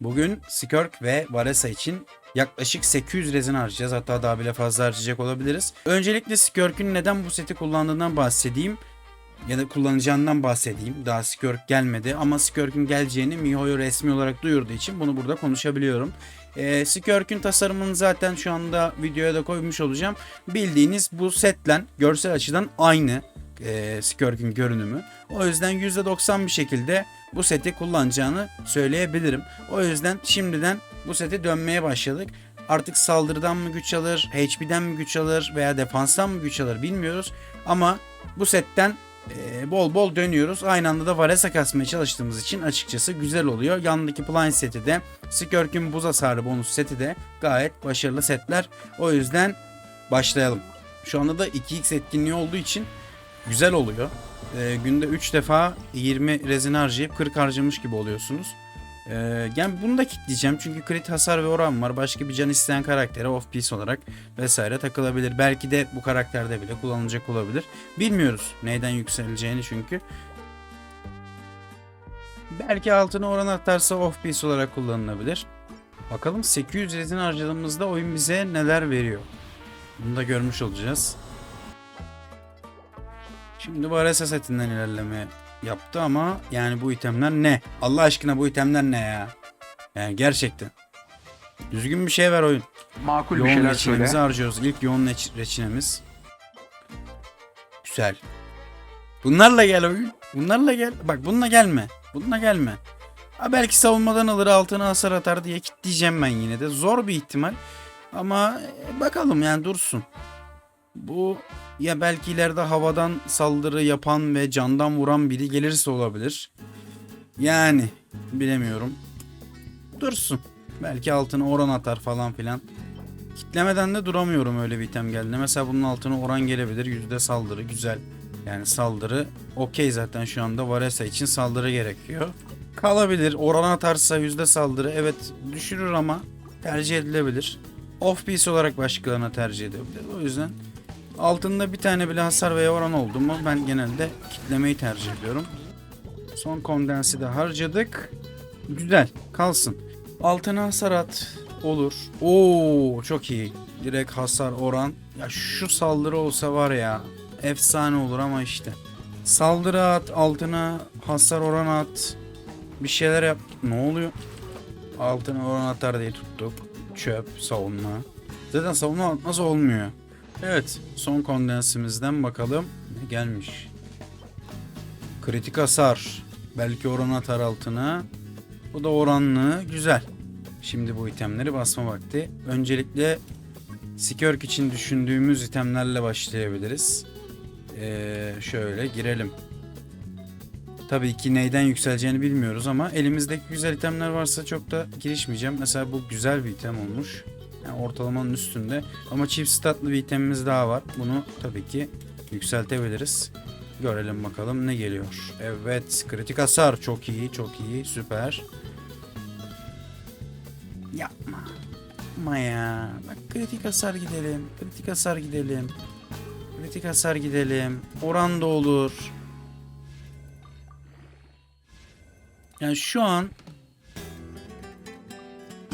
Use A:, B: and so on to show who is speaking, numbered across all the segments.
A: Bugün Skirk ve Varesa için yaklaşık 800 rezin harcayacağız. Hatta daha bile fazla harcayacak olabiliriz. Öncelikle Skirk'ün neden bu seti kullandığından bahsedeyim. Ya da kullanacağından bahsedeyim. Daha Skirk gelmedi ama Skirk'ün geleceğini MiHoYo resmi olarak duyurduğu için bunu burada konuşabiliyorum. Ee, Skirk'ün tasarımını zaten şu anda videoya da koymuş olacağım. Bildiğiniz bu setle görsel açıdan aynı e, Skirk'ün görünümü. O yüzden %90 bir şekilde bu seti kullanacağını söyleyebilirim. O yüzden şimdiden bu sete dönmeye başladık. Artık saldırıdan mı güç alır, HP'den mi güç alır veya defanstan mı güç alır bilmiyoruz. Ama bu setten e, bol bol dönüyoruz. Aynı anda da Varesa kasmaya çalıştığımız için açıkçası güzel oluyor. Yanındaki Blind seti de Skirk'ün buz hasarı bonus seti de gayet başarılı setler. O yüzden başlayalım. Şu anda da 2x etkinliği olduğu için güzel oluyor. E, günde 3 defa 20 rezin harcayıp 40 harcamış gibi oluyorsunuz. E, yani bunu da kitleyeceğim çünkü crit hasar ve oran var. Başka bir can isteyen karaktere off piece olarak vesaire takılabilir. Belki de bu karakterde bile kullanılacak olabilir. Bilmiyoruz neyden yükseleceğini çünkü. Belki altına oran atarsa off piece olarak kullanılabilir. Bakalım 800 rezin harcadığımızda oyun bize neler veriyor. Bunu da görmüş olacağız. Şimdi bu Aresa setinden ilerleme yaptı ama yani bu itemler ne? Allah aşkına bu itemler ne ya? Yani gerçekten. Düzgün bir şey ver oyun.
B: Makul bir
A: yoğun
B: şeyler
A: reçinemizi
B: söyle.
A: harcıyoruz. İlk yoğun reç- reçinemiz. Güzel. Bunlarla gel oyun. Bunlarla gel. Bak bununla gelme. Bununla gelme. Ha belki savunmadan alır altına hasar atar diye kitleyeceğim ben yine de. Zor bir ihtimal. Ama e, bakalım yani dursun. Bu ya belki ileride havadan saldırı yapan ve candan vuran biri gelirse olabilir. Yani bilemiyorum. Dursun. Belki altına oran atar falan filan. Kitlemeden de duramıyorum öyle bir item geldi. Mesela bunun altına oran gelebilir. Yüzde saldırı güzel. Yani saldırı okey zaten şu anda Varesa için saldırı gerekiyor. Kalabilir. Oran atarsa yüzde saldırı evet düşürür ama tercih edilebilir. Off piece olarak başkalarına tercih edebilir. O yüzden altında bir tane bile hasar veya oran oldu mu ben genelde kitlemeyi tercih ediyorum. Son kondensi de harcadık. Güzel kalsın. Altına hasar at. Olur. Oo çok iyi. Direkt hasar oran. Ya şu saldırı olsa var ya efsane olur ama işte. Saldırı at, altına hasar oran at. Bir şeyler yap. Ne oluyor? Altına oran atar diye tuttuk. Çöp, savunma. Zaten savunma atmaz olmuyor. Evet, son kondensimizden bakalım ne gelmiş. Kritik hasar. Belki oran atar altına. Bu da oranlı. Güzel. Şimdi bu itemleri basma vakti. Öncelikle Skirk için düşündüğümüz itemlerle başlayabiliriz. Ee, şöyle girelim. Tabii ki neyden yükseleceğini bilmiyoruz ama elimizdeki güzel itemler varsa çok da girişmeyeceğim. Mesela bu güzel bir item olmuş. Yani ortalamanın üstünde. Ama çift statlı bir itemimiz daha var. Bunu tabii ki yükseltebiliriz. Görelim bakalım ne geliyor. Evet kritik hasar çok iyi çok iyi süper. Yapma. Yapma ya. Bak kritik hasar gidelim. Kritik hasar gidelim. Kritik hasar gidelim. Oran da olur. Yani şu an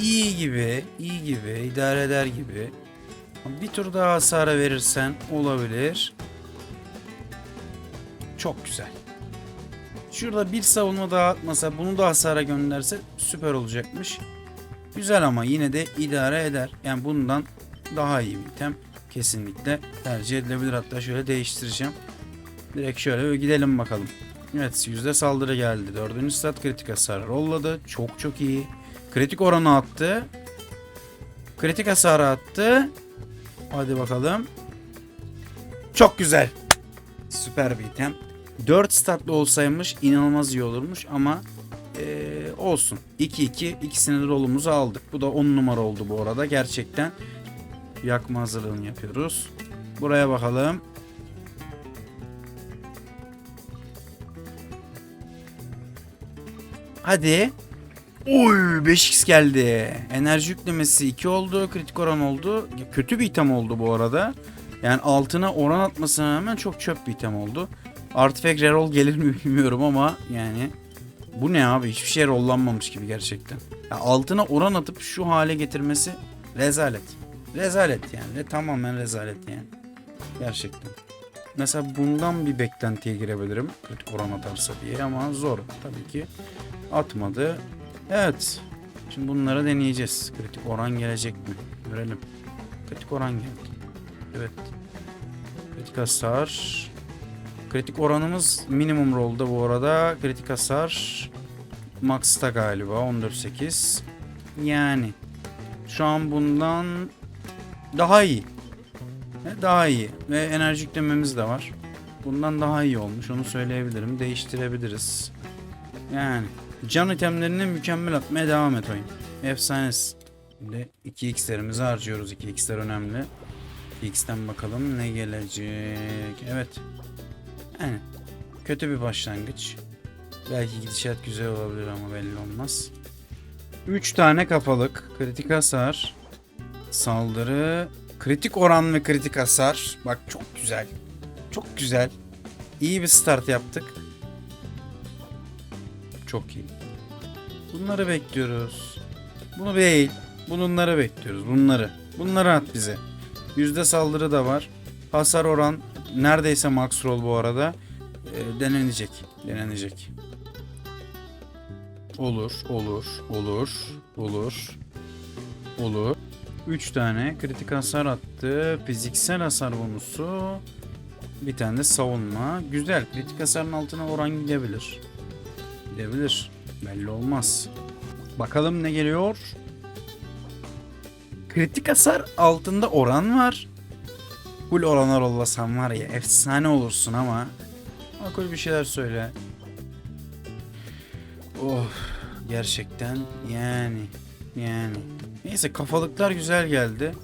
A: iyi gibi, iyi gibi, idare eder gibi. Bir tur daha hasara verirsen olabilir. Çok güzel. Şurada bir savunma daha atmasa bunu da hasara gönderse süper olacakmış. Güzel ama yine de idare eder. Yani bundan daha iyi bir item kesinlikle tercih edilebilir. Hatta şöyle değiştireceğim. Direkt şöyle gidelim bakalım. Evet yüzde saldırı geldi. Dördüncü stat kritik hasar rolladı. Çok çok iyi. Kritik oranı attı. Kritik hasarı attı. Hadi bakalım. Çok güzel. Süper bir item. 4 statlı olsaymış inanılmaz iyi olurmuş ama eee, olsun. 2-2 ikisini de rolumuza aldık. Bu da 10 numara oldu bu arada. Gerçekten yakma hazırlığını yapıyoruz. Buraya bakalım. Hadi. Oy 5x geldi. Enerji yüklemesi 2 oldu. Kritik oran oldu. Kötü bir item oldu bu arada. Yani altına oran atmasına rağmen çok çöp bir item oldu. Artifact reroll gelir mi bilmiyorum ama yani Bu ne abi? Hiçbir şey rollanmamış gibi gerçekten. Ya altına oran atıp şu hale getirmesi rezalet. Rezalet yani. Ve tamamen rezalet yani. Gerçekten. Mesela bundan bir beklentiye girebilirim. Kritik oran atarsa diye ama zor. Tabii ki atmadı. Evet. Şimdi bunları deneyeceğiz. Kritik oran gelecek mi? Görelim. Kritik oran geldi. Evet. Kritik hasar. Kritik oranımız minimum roll'da bu arada. Kritik hasar max'ta galiba 14.8. Yani şu an bundan daha iyi. Daha iyi ve enerji yüklememiz de var. Bundan daha iyi olmuş onu söyleyebilirim. Değiştirebiliriz. Yani can itemlerini mükemmel atmaya devam et oyun. Efsanes. Şimdi 2x'lerimizi harcıyoruz. 2x'ler önemli. 2x'ten bakalım ne gelecek. Evet. Yani kötü bir başlangıç. Belki gidişat güzel olabilir ama belli olmaz. 3 tane kafalık, kritik hasar, saldırı, kritik oran ve kritik hasar. Bak çok güzel. Çok güzel. İyi bir start yaptık. Çok iyi. Bunları bekliyoruz. Bunu değil. Bunları bekliyoruz. Bunları. Bunları at bize. Yüzde saldırı da var. Hasar oran neredeyse max roll bu arada. Ee, denenecek. Denenecek. Olur, olur, olur, olur, olur. 3 tane kritik hasar attı. Fiziksel hasar bonusu. Bir tane de savunma. Güzel. Kritik hasarın altına oran gidebilir. Gidebilir. Belli olmaz. Bakalım ne geliyor. Kritik hasar altında oran var. Full oranlar ollasam var ya efsane olursun ama. Makul bir şeyler söyle. Oh gerçekten yani yani. Neyse kafalıklar güzel geldi.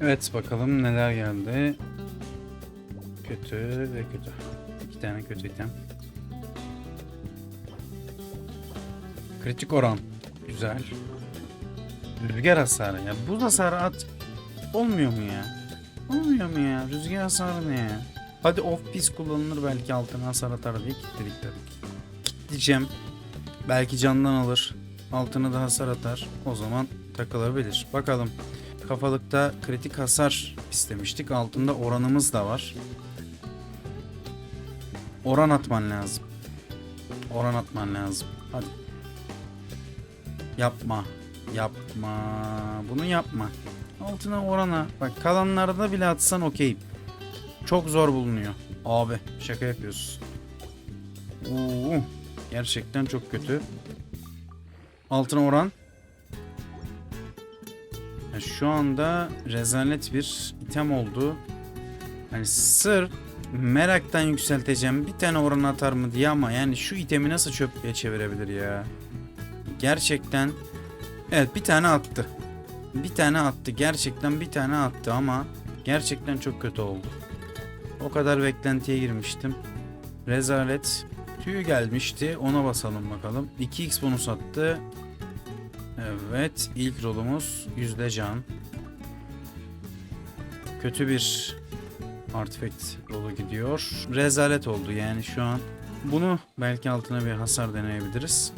A: Evet bakalım neler geldi. Kötü ve kötü. İki tane kötü item. Kritik oran. Güzel. Rüzgar hasarı ya. Bu hasarı at. Olmuyor mu ya? Olmuyor mu ya? Rüzgar hasarı ne ya? Hadi off piece kullanılır belki altına hasar atar diye kilitledik dedik. Diyeceğim. Belki candan alır. Altına da hasar atar. O zaman takılabilir. Bakalım. Kafalıkta kritik hasar istemiştik. Altında oranımız da var. Oran atman lazım. Oran atman lazım. Hadi. Yapma. Yapma. Bunu yapma. Altına orana. Bak kalanlarda bile atsan okey. Çok zor bulunuyor. Abi şaka yapıyorsun. Oo, gerçekten çok kötü. Altına oran. Ya şu anda rezalet bir item oldu. Hani sırf meraktan yükselteceğim bir tane oran atar mı diye ama yani şu itemi nasıl çöplüğe çevirebilir ya? Gerçekten evet bir tane attı. Bir tane attı. Gerçekten bir tane attı ama gerçekten çok kötü oldu. O kadar beklentiye girmiştim. Rezalet tüy gelmişti. Ona basalım bakalım. 2x bonus attı. Evet. ilk rolumuz yüzde can. Kötü bir artifact rolu gidiyor. Rezalet oldu yani şu an. Bunu belki altına bir hasar deneyebiliriz.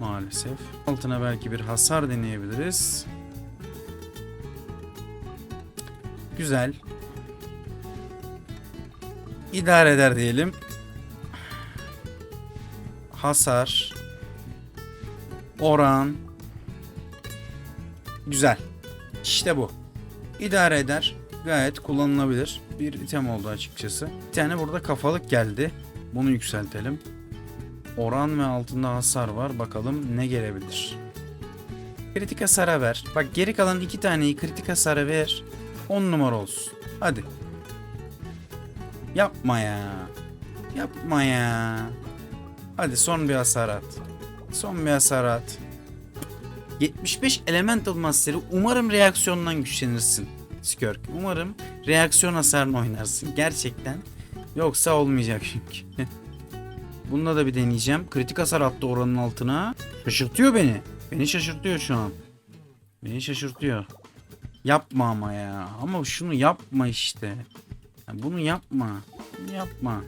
A: Maalesef. Altına belki bir hasar deneyebiliriz. Güzel. İdare eder diyelim. Hasar. Oran. Güzel. İşte bu. İdare eder. Gayet kullanılabilir. Bir item oldu açıkçası. Bir tane burada kafalık geldi. Bunu yükseltelim. Oran ve altında hasar var. Bakalım ne gelebilir. Kritik hasara ver. Bak geri kalan iki taneyi kritik hasara ver. 10 numara olsun. Hadi. Yapma ya. Yapma ya. Hadi son bir hasar at. Son bir hasar at. 75 Elemental Master'ı umarım reaksiyondan güçlenirsin. Skirk. Umarım reaksiyon hasarını oynarsın. Gerçekten. Yoksa olmayacak çünkü. Bununla da bir deneyeceğim. Kritik hasar attı oranın altına. Şaşırtıyor beni. Beni şaşırtıyor şu an. Beni şaşırtıyor. Yapma ama ya. Ama şunu yapma işte. Ya bunu yapma. Bunu yapma.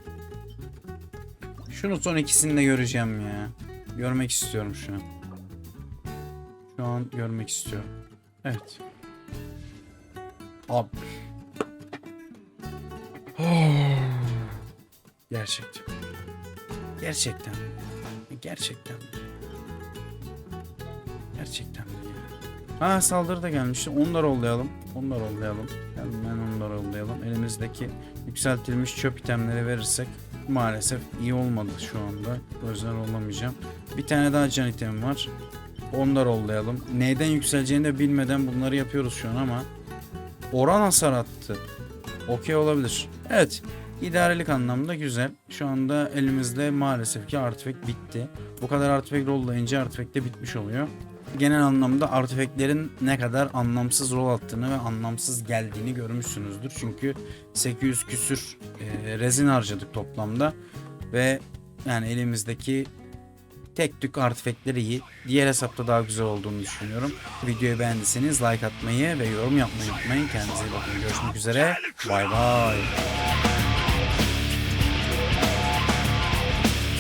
A: Şunu son ikisini de göreceğim ya. Görmek istiyorum şu an. Şu an görmek istiyorum. Evet. Abi. Gerçekten. Gerçekten. Gerçekten. Gerçekten. Ha saldırı da gelmişti. Onu da rollayalım. Onu rollayalım. Hemen onu da. Elimizdeki yükseltilmiş çöp itemleri verirsek maalesef iyi olmadı şu anda. O yüzden rollamayacağım. Bir tane daha can item var. Onu da rollayalım. Neyden yükseleceğini de bilmeden bunları yapıyoruz şu an ama oran hasar attı. Okey olabilir. Evet. İdarelik anlamda güzel. Şu anda elimizde maalesef ki artifact bitti. Bu kadar artifact rollayınca artifact de bitmiş oluyor. Genel anlamda artifactlerin ne kadar anlamsız rol attığını ve anlamsız geldiğini görmüşsünüzdür. Çünkü 800 küsür e, rezin harcadık toplamda ve yani elimizdeki tek tük artifactleri iyi. Diğer hesapta daha güzel olduğunu düşünüyorum. Videoyu beğendiyseniz like atmayı ve yorum yapmayı unutmayın. Kendinize iyi bakın. Görüşmek üzere. Bay bay.